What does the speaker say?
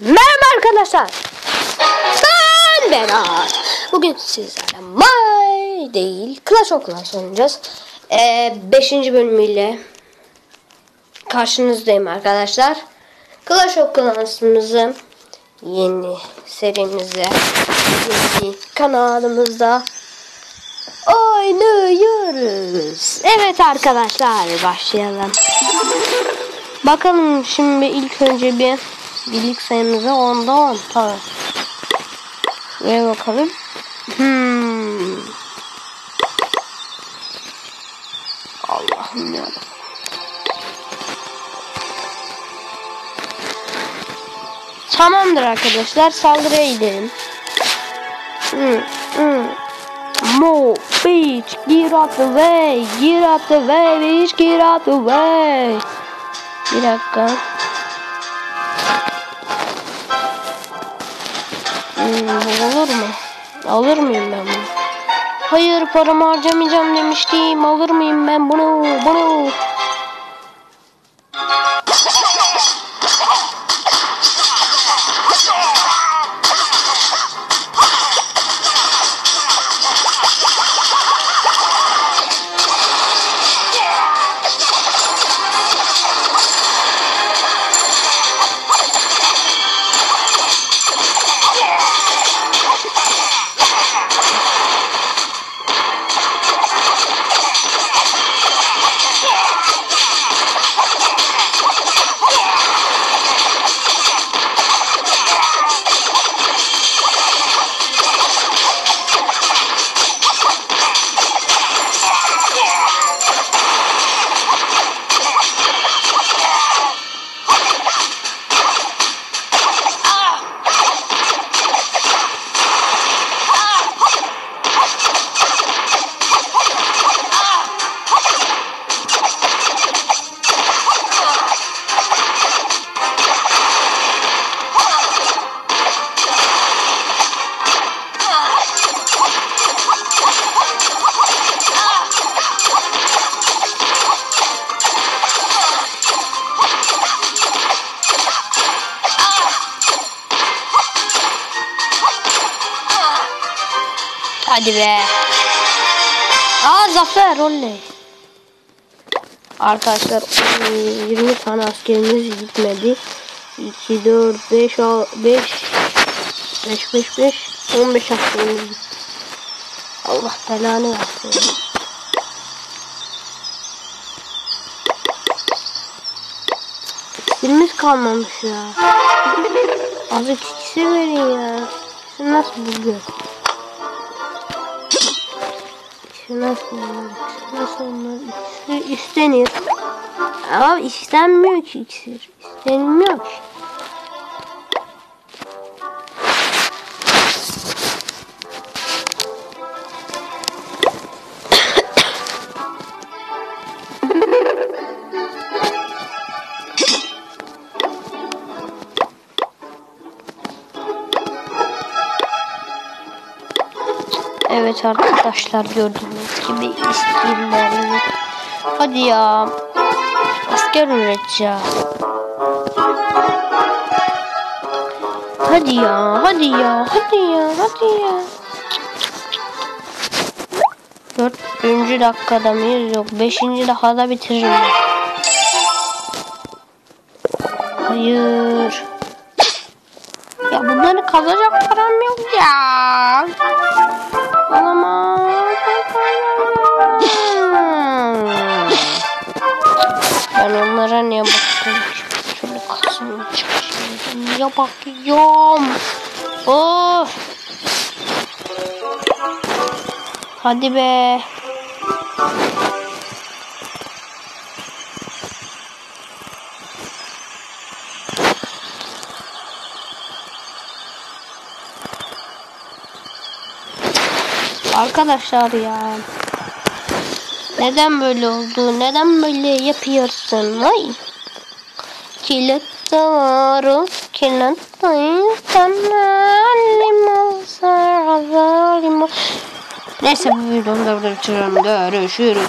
Merhaba arkadaşlar. Ben Berat. Bugün sizlerle My değil Clash of Clans oynayacağız. Ee, beşinci bölümüyle karşınızdayım arkadaşlar. Clash of Clans'ımızın yeni serimize yeni kanalımızda oynuyoruz. Evet arkadaşlar başlayalım. Bakalım şimdi ilk önce bir birlik sayımızı onda on tabi. Ve bakalım. Hmm. Allah'ım ya. Tamamdır arkadaşlar saldırıya gidelim. Hmm, hmm. Mo, bitch, get out the way, get out the way, bitch, get out the way. Bir dakika. Hmm, olur mu? Alır mıyım ben bunu? Hayır paramı harcamayacağım demiştim. Alır mıyım ben bunu? Bunu. Hadi be. Aa zafer oley. Arkadaşlar 20 tane askerimiz gitmedi. 2 4 5 5 5 5 5 15 askerimiz gitti. Allah belanı versin. İksirimiz kalmamış ya. Azıcık iksir verin ya. Sen nasıl buluyor? Nasıl olmalı? Nasıl olmalı? İksir istenir. Ama istenmiyor ki iksir. İstenilmiyor ki. Evet arkadaşlar gördüğünüz gibi iskillerimi. Hadi ya. Asker üreteceğiz. Hadi ya, hadi ya, hadi ya, hadi ya. Dördüncü dakikada mıyız? Yok. Beşinci dakikada bitiririm. Hayır. Ya bunları kazacak param yok ya. Ben onlara niye bakıyorum? Şöyle çıkışıyorum. Niye bakıyorum? Of. Hadi be. Arkadaşlar ya. Neden böyle oldu? Neden böyle yapıyorsun? Vay. Kilit davarı kilit Neyse bu videomu da burada bitiriyorum. Görüşürüz.